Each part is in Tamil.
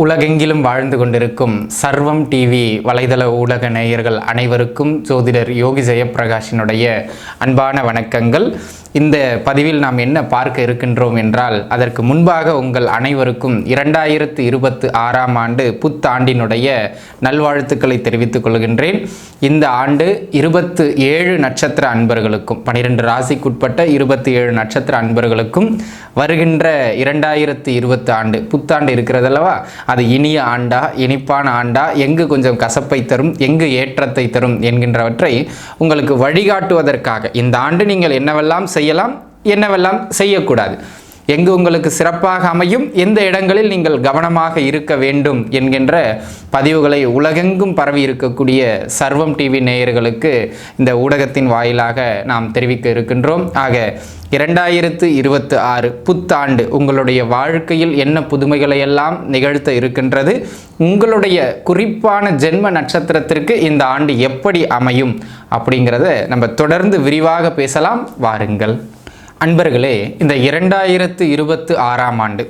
உலகெங்கிலும் வாழ்ந்து கொண்டிருக்கும் சர்வம் டிவி வலைதள ஊடக நேயர்கள் அனைவருக்கும் ஜோதிடர் யோகி ஜெயப்பிரகாஷினுடைய அன்பான வணக்கங்கள். இந்த பதிவில் நாம் என்ன பார்க்க இருக்கின்றோம் என்றால் அதற்கு முன்பாக உங்கள் அனைவருக்கும் இரண்டாயிரத்து இருபத்து ஆறாம் ஆண்டு புத்தாண்டினுடைய நல்வாழ்த்துக்களை தெரிவித்துக் கொள்கின்றேன். இந்த ஆண்டு இருபத்து ஏழு நட்சத்திர அன்பர்களுக்கும் பனிரெண்டு ராசிக்குட்பட்ட இருபத்தி ஏழு நட்சத்திர அன்பர்களுக்கும் வருகின்ற இரண்டாயிரத்து இருபத்து ஆண்டு புத்தாண்டு இருக்கிறதல்லவா? அது இனிய ஆண்டா இனிப்பான ஆண்டா எங்கு கொஞ்சம் கசப்பை தரும் எங்கு ஏற்றத்தை தரும் என்கின்றவற்றை உங்களுக்கு வழிகாட்டுவதற்காக இந்த ஆண்டு நீங்கள் என்னவெல்லாம் செய்யலாம் என்னவெல்லாம் செய்யக்கூடாது? எங்கு உங்களுக்கு சிறப்பாக அமையும் எந்த இடங்களில் நீங்கள் கவனமாக இருக்க வேண்டும் என்கின்ற பதிவுகளை உலகெங்கும் பரவி இருக்கக்கூடிய சர்வம் டிவி நேயர்களுக்கு இந்த ஊடகத்தின் வாயிலாக நாம் தெரிவிக்க இருக்கின்றோம். ஆக இரண்டாயிரத்து இருபத்து ஆறு புத்தாண்டு உங்களுடைய வாழ்க்கையில் என்ன புதுமைகளை எல்லாம் நிகழ்த்த இருக்கின்றது உங்களுடைய குறிப்பான ஜென்ம நட்சத்திரத்திற்கு இந்த ஆண்டு எப்படி அமையும் அப்படிங்கிறத நம்ம தொடர்ந்து விரிவாக பேசலாம். வாருங்கள். அன்பர்களே இந்த இரண்டாயிரத்து இருபத்து ஆறாம் ஆண்டு.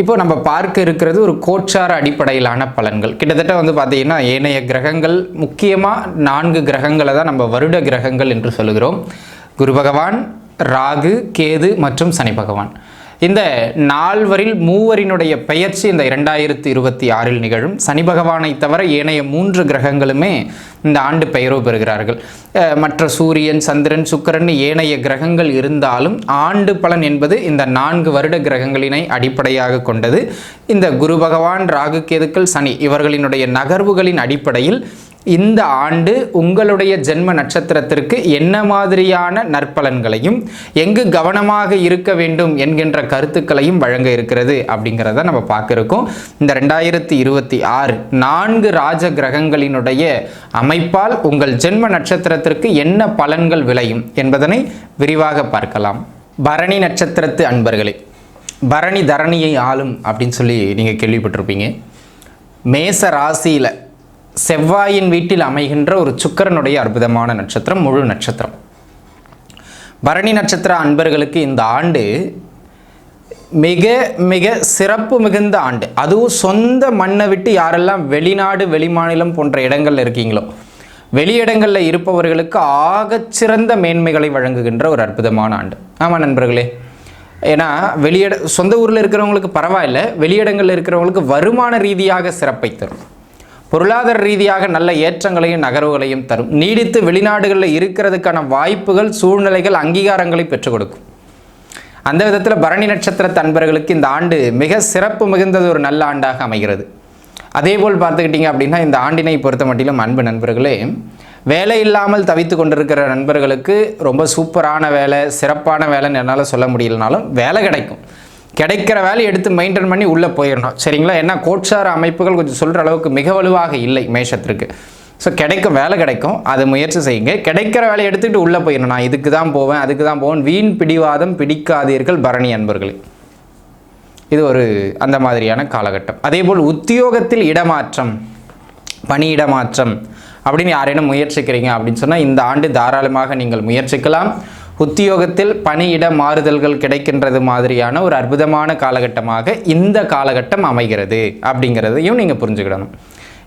இப்போ நம்ம பார்க்க இருக்கிறது ஒரு கோச்சார அடிப்படையிலான பலன்கள். கிட்டத்தட்ட வந்து பார்த்தீங்கன்னா ஏனைய கிரகங்கள் முக்கியமாக நான்கு கிரகங்களை தான் நம்ம வருட கிரகங்கள் என்று சொல்லுகிறோம். குரு பகவான் ராகு கேது மற்றும் சனி பகவான். இந்த நால்வரில் மூவரினுடைய பெயர்ச்சி இந்த இரண்டாயிரத்தி இருபத்தி ஆறில் நிகழும். சனி பகவானை தவிர ஏனைய மூன்று கிரகங்களுமே இந்த ஆண்டு பெயரோ பெறுகிறார்கள். மற்ற சூரியன் சந்திரன் சுக்கிரன் ஏனைய கிரகங்கள் இருந்தாலும் ஆண்டு பலன் என்பது இந்த நான்கு வருட கிரகங்களினை அடிப்படையாக கொண்டது. இந்த குரு பகவான் ராகு கேதுக்கள் சனி இவர்களினுடைய நகர்வுகளின் அடிப்படையில் இந்த ஆண்டு உங்களுடைய ஜென்ம நட்சத்திரத்திற்கு என்ன மாதிரியான நற்பலன்களையும் எங்கு கவனமாக இருக்க வேண்டும் என்கின்ற கருத்துக்களையும் வழங்க இருக்கிறது அப்படிங்கிறத நம்ம பார்க்க இருக்கோம் இந்த ரெண்டாயிரத்தி இருபத்தி ஆறு நான்கு ராஜ கிரகங்களினுடைய அமைப்பால் உங்கள் ஜென்ம நட்சத்திரத்திற்கு என்ன பலன்கள் விளையும் என்பதனை விரிவாக பார்க்கலாம். பரணி நட்சத்திரத்து அன்பர்களே பரணி தரணியை ஆளும் அப்படின்னு சொல்லி நீங்கள் கேள்விப்பட்டிருப்பீங்க. மேச ராசியில் செவ்வாயின் வீட்டில் அமைகின்ற ஒரு சுக்கிரனுடைய அற்புதமான நட்சத்திரம் முழு நட்சத்திரம். பரணி நட்சத்திர அன்பர்களுக்கு இந்த ஆண்டு மிக மிக சிறப்பு மிகுந்த ஆண்டு. அதுவும் சொந்த மண்ணை விட்டு யாரெல்லாம் வெளிநாடு வெளிமாநிலம் போன்ற இடங்களில் இருக்கீங்களோ வெளியிடங்களில் இருப்பவர்களுக்கு ஆகச்சிறந்த மேன்மைகளை வழங்குகின்ற ஒரு அற்புதமான ஆண்டு. ஆமாம் நண்பர்களே ஏன்னா வெளியிட சொந்த ஊரில் இருக்கிறவங்களுக்கு பரவாயில்ல வெளியிடங்களில் இருக்கிறவங்களுக்கு வருமான ரீதியாக சிறப்பை தரும். பொருளாதார ரீதியாக நல்ல ஏற்றங்களையும் நகர்வுகளையும் தரும். நீடித்து வெளிநாடுகளில் இருக்கிறதுக்கான வாய்ப்புகள் சூழ்நிலைகள் அங்கீகாரங்களை பெற்றுக் கொடுக்கும். அந்த விதத்தில் பரணி நட்சத்திர அன்பர்களுக்கு இந்த ஆண்டு மிக சிறப்பு மிகுந்தது ஒரு நல்ல ஆண்டாக அமைகிறது. அதேபோல் பார்த்துக்கிட்டிங்க அப்படின்னா இந்த ஆண்டினை பொறுத்த மட்டிலும் அன்பு நண்பர்களே வேலை இல்லாமல் தவித்து கொண்டிருக்கிற நண்பர்களுக்கு ரொம்ப சூப்பரான வேலை சிறப்பான வேலைன்னு என்னால் சொல்ல முடியலனாலும் வேலை கிடைக்கும். கிடைக்கிற வேலையை எடுத்து மெயின்டைன் பண்ணி உள்ளே போயிடணும். சரிங்களா? ஏன்னா கோட்சார அமைப்புகள் கொஞ்சம் சொல்கிற அளவுக்கு மிக வலுவாக இல்லை மேஷத்திற்கு. ஸோ கிடைக்கும் வேலை கிடைக்கும். அதை முயற்சி செய்யுங்க. கிடைக்கிற வேலையை எடுத்துக்கிட்டு உள்ளே போயிடணும். நான் இதுக்கு தான் போவேன் அதுக்கு தான் போவேன். வீண் பிடிவாதம் பிடிக்காதீர்கள் பரணி அன்பர்களே. இது ஒரு அந்த மாதிரியான காலகட்டம். அதேபோல் உத்தியோகத்தில் இடமாற்றம் பணியிடமாற்றம் அப்படின்னு யாரேனும் முயற்சிக்கிறீங்க அப்படின்னு சொன்னால் இந்த ஆண்டு தாராளமாக நீங்கள் முயற்சிக்கலாம். உத்தியோகத்தில் பணியிட மாறுதல்கள் கிடைக்கின்றது மாதிரியான ஒரு அற்புதமான காலகட்டமாக இந்த காலகட்டம் அமைகிறது அப்படிங்கிறதையும் நீங்கள் புரிஞ்சுக்கிடணும்.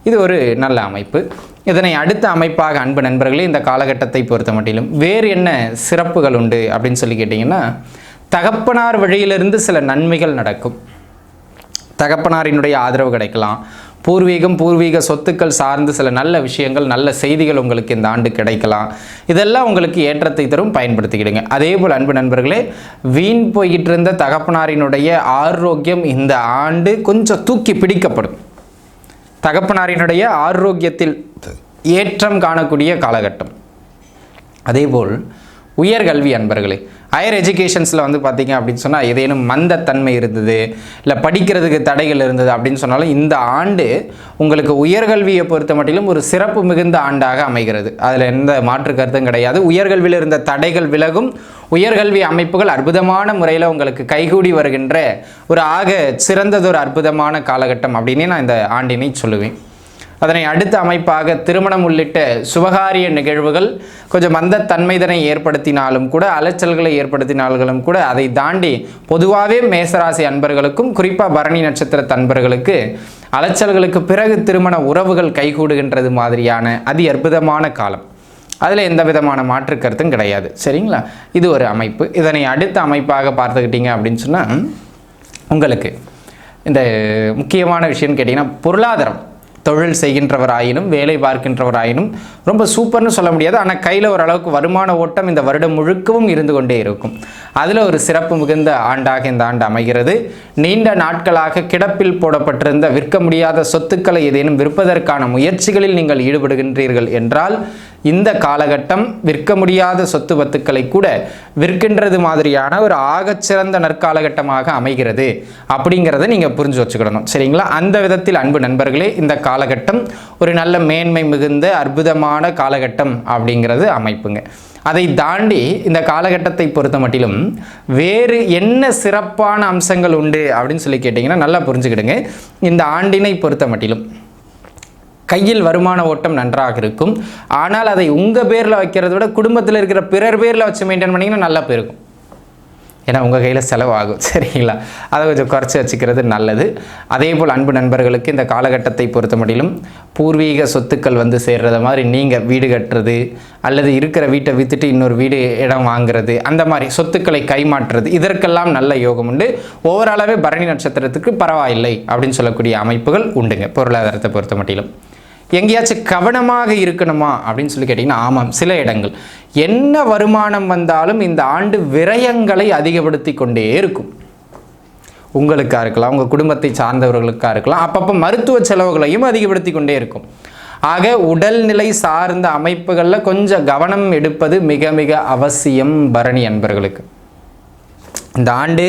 இது ஒரு நல்ல அமைப்பு. இதனை அடுத்த அமைப்பாக அன்பு நண்பர்களே இந்த காலகட்டத்தை பொறுத்த மட்டிலும் வேறு என்ன சிறப்புகள் உண்டு அப்படின்னு சொல்லி கேட்டிங்கன்னா தகப்பனார் வழியிலிருந்து சில நன்மைகள் நடக்கும். தகப்பனாரினுடைய ஆதரவு கிடைக்கலாம். பூர்வீகம் பூர்வீக சொத்துக்கள் சார்ந்து சில நல்ல விஷயங்கள் நல்ல செய்திகள் உங்களுக்கு இந்த ஆண்டு கிடைக்கலாம். இதெல்லாம் உங்களுக்கு ஏற்றத்தை தரும் பயன்படுத்திக்கிடுங்க. அதே போல் அன்பு நண்பர்களே வீண் போய்கிட்டு இருந்த தகப்பனாரினுடைய ஆரோக்கியம் இந்த ஆண்டு கொஞ்சம் தூக்கி பிடிக்கப்படும். தகப்பனாரினுடைய ஆரோக்கியத்தில் ஏற்றம் காணக்கூடிய காலகட்டம். அதேபோல் உயர்கல்வி அன்பர்களே ஹையர் எஜுகேஷன்ஸில் வந்து பார்த்தீங்க அப்படின்னு சொன்னால் ஏதேனும் மந்தத்தன்மை இருந்தது இல்லை படிக்கிறதுக்கு தடைகள் இருந்தது அப்படின்னு சொன்னாலும் இந்த ஆண்டு உங்களுக்கு உயர்கல்வியை பொறுத்த மட்டிலும் ஒரு சிறப்பு மிகுந்த ஆண்டாக அமைகிறது. அதில் எந்த மாற்று கருத்தும் கிடையாது. உயர்கல்வியில் இருந்த தடைகள் விலகும். உயர்கல்வி அமைப்புகள் அற்புதமான முறையில் உங்களுக்கு கைகூடி வருகின்ற ஒரு ஆக சிறந்ததொரு அற்புதமான காலகட்டம் அப்படின்னே நான் இந்த ஆண்டினை சொல்லுவேன். அதனை அடுத்த அமைப்பாக திருமணம் உள்ளிட்ட சுபகாரிய நிகழ்வுகள் கொஞ்சம் மந்த தன்மைதனை ஏற்படுத்தினாலும் கூட அலைச்சல்களை ஏற்படுத்தினாலும் கூட அதை தாண்டி பொதுவாகவே மேசராசி அன்பர்களுக்கும் குறிப்பாக பரணி நட்சத்திர அன்பர்களுக்கு அலைச்சல்களுக்கு பிறகு திருமண உறவுகள் கைகூடுகின்றது மாதிரியான அதி அற்புதமான காலம். அதில் எந்த விதமான மாற்று கருத்தும் கிடையாது. சரிங்களா? இது ஒரு அமைப்பு. இதனை அடுத்த அமைப்பாக பார்த்துக்கிட்டீங்க அப்படின்னு சொன்னால் உங்களுக்கு இந்த முக்கியமான விஷயம்னு கேட்டிங்கன்னா பொருளாதாரம். தொழில் செய்கின்றவராயினும் வேலை பார்க்கின்றவராயினும் ரொம்ப சூப்பர்னு சொல்ல முடியாது. ஆனால் கையில் ஓரளவுக்கு வருமான ஓட்டம் இந்த வருடம் முழுக்கவும் இருந்து கொண்டே இருக்கும். அதில் ஒரு சிறப்பு மிகுந்த ஆண்டாக இந்த ஆண்டு அமைகிறது. நீண்ட நாட்களாக கிடப்பில் போடப்பட்டிருந்த விற்க முடியாத சொத்துக்களை ஏதேனும் விற்பதற்கான முயற்சிகளில் நீங்கள் ஈடுபடுகின்றீர்கள் என்றால் இந்த காலகட்டம் விற்க முடியாத சொத்து வத்துக்களை கூட விற்கின்றது மாதிரியான ஒரு ஆகச்சிறந்த நற்காலகட்டமாக அமைகிறது. அப்படிங்கிறத நீங்கள் புரிஞ்சு வச்சுக்கிடணும். சரிங்களா? அந்த விதத்தில் அன்பு நண்பர்களே இந்த காலகட்டம் ஒரு நல்ல மேன்மை மிகுந்த அற்புதமான காலகட்டம் அப்படிங்கிறது அமைப்புங்க. அதை தாண்டி இந்த காலகட்டத்தை பொறுத்த மட்டிலும் வேறு என்ன சிறப்பான அம்சங்கள் உண்டு அப்படின்னு சொல்லி கேட்டிங்கன்னா நல்லா புரிஞ்சுக்கிடுங்க. இந்த ஆண்டினை பொறுத்த மட்டிலும் கையில் வருமான ஓட்டம் நன்றாக இருக்கும். ஆனால் அதை உங்கள் பேரில் வைக்கிறத விட குடும்பத்தில் இருக்கிற பிறர் பேரில் வச்சு மெயின்டைன் பண்ணிங்கன்னா நல்லா போயிருக்கும். ஏன்னா உங்கள் கையில் செலவாகும். சரிங்களா? அதை கொஞ்சம் குறைச்சி வச்சுக்கிறது நல்லது. அதே போல் அன்பு நண்பர்களுக்கு இந்த காலகட்டத்தை பொறுத்த மட்டிலும் பூர்வீக சொத்துக்கள் வந்து சேர்கிறத மாதிரி நீங்கள் வீடு கட்டுறது அல்லது இருக்கிற வீட்டை விற்றுட்டு இன்னொரு வீடு இடம் வாங்குறது அந்த மாதிரி சொத்துக்களை கைமாற்றுறது இதற்கெல்லாம் நல்ல யோகம் உண்டு. ஓவராலாகவே பரணி நட்சத்திரத்துக்கு பரவாயில்லை அப்படின்னு சொல்லக்கூடிய அமைப்புகள் உண்டுங்க. பொருளாதாரத்தை பொறுத்த மட்டிலும் எங்கேயாச்சும் கவனமாக இருக்கணுமா அப்படின்னு சொல்லி கேட்டிங்கன்னா ஆமாம் சில இடங்கள். என்ன வருமானம் வந்தாலும் இந்த ஆண்டு விரயங்களை அதிகப்படுத்தி கொண்டே இருக்கும். உங்களுக்காக இருக்கலாம் உங்கள் குடும்பத்தை சார்ந்தவர்களுக்காக இருக்கலாம் அப்பப்போ மருத்துவ செலவுகளையும் அதிகப்படுத்தி கொண்டே இருக்கும். ஆக உடல்நிலை சார்ந்த அமைப்புகளில் கொஞ்சம் கவனம் எடுப்பது மிக மிக அவசியம் பரணி அன்பர்களுக்கு. இந்த ஆண்டு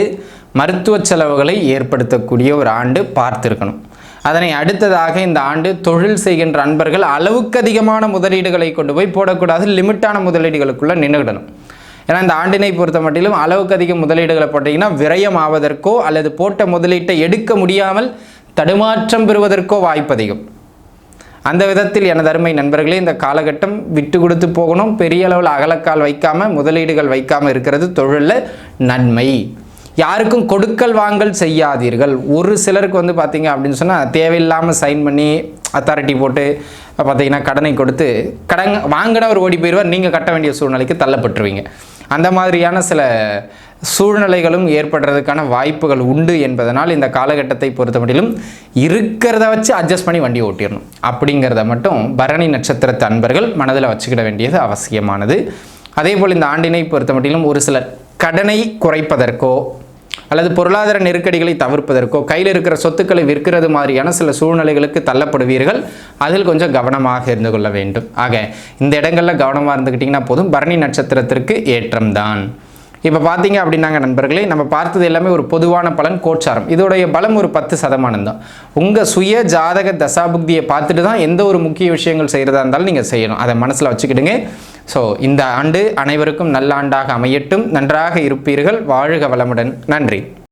மருத்துவ செலவுகளை ஏற்படுத்தக்கூடிய ஒரு ஆண்டு பார்த்துருக்கணும். அதனை அடுத்ததாக இந்த ஆண்டு தொழில் செய்கின்ற அன்பர்கள் அளவுக்கு அதிகமான முதலீடுகளை கொண்டு போய் போடக்கூடாது லிமிட்டான முதலீடுகளுக்குள்ளே நின்றுடணும் ஏன்னா இந்த ஆண்டினை பொறுத்த மட்டிலும் அளவுக்கு அதிக முதலீடுகளை போட்டிங்கன்னா விரயம் ஆவதற்கோ அல்லது போட்ட முதலீட்டை எடுக்க முடியாமல் தடுமாற்றம் பெறுவதற்கோ வாய்ப்பு அதிகம். அந்த விதத்தில் எனது அருமை நண்பர்களே இந்த காலகட்டம் விட்டு கொடுத்து போகணும். பெரிய அளவில் அகலக்கால் வைக்காமல் முதலீடுகள் வைக்காமல் இருக்கிறது தொழிலில் நன்மை. யாருக்கும் கொடுக்கல் வாங்கல் செய்யாதீர்கள். ஒரு சிலருக்கு வந்து பார்த்தீங்க அப்படின்னு சொன்னால் தேவையில்லாமல் சைன் பண்ணி அத்தாரிட்டி போட்டு பார்த்தீங்கன்னா கடனை கொடுத்து கடன் வாங்கினவர் ஓடி போயிடுவார் நீங்கள் கட்ட வேண்டிய சூழ்நிலைக்கு தள்ளப்பட்டுருவீங்க. அந்த மாதிரியான சில சூழ்நிலைகளும் ஏற்படுறதுக்கான வாய்ப்புகள் உண்டு என்பதனால் இந்த காலகட்டத்தை பொறுத்த மட்டிலும் இருக்கிறத வச்சு அட்ஜஸ்ட் பண்ணி வண்டி ஓட்டிடணும். அப்படிங்கிறத மட்டும் பரணி நட்சத்திரத்து அன்பர்கள் மனதில் வச்சுக்கிட வேண்டியது அவசியமானது. அதே போல் இந்த ஆண்டினை பொறுத்த மட்டிலும் ஒரு சிலர் கடனை குறைப்பதற்கோ அல்லது பொருளாதார நெருக்கடிகளை தவிர்ப்பதற்கோ கையில் இருக்கிற சொத்துக்களை விற்கிறது மாதிரியான சில சூழ்நிலைகளுக்கு தள்ளப்படுவீர்கள். அதில் கொஞ்சம் கவனமாக இருந்து கொள்ள வேண்டும். ஆக இந்த இடங்களில் கவனமாக இருந்துக்கிட்டிங்கன்னா போதும். பரணி நட்சத்திரத்திற்கு ஏற்றம்தான். இப்போ பார்த்தீங்க அப்படின்னாங்க நண்பர்களே நம்ம பார்த்தது எல்லாமே ஒரு பொதுவான பலன் கோச்சாரம். இதோடைய பலம் ஒரு பத்து சதமானம் தான். உங்கள் சுய ஜாதக தசாபுக்தியை பார்த்துட்டு தான் எந்த ஒரு முக்கிய விஷயங்கள் செய்கிறதா இருந்தாலும் நீங்கள் செய்யணும். அதை மனசில் வச்சுக்கிடுங்க. ஸோ இந்த ஆண்டு அனைவருக்கும் நல்ல ஆண்டாக அமையட்டும். நன்றாக இருப்பீர்கள். வாழ்க வளமுடன். நன்றி.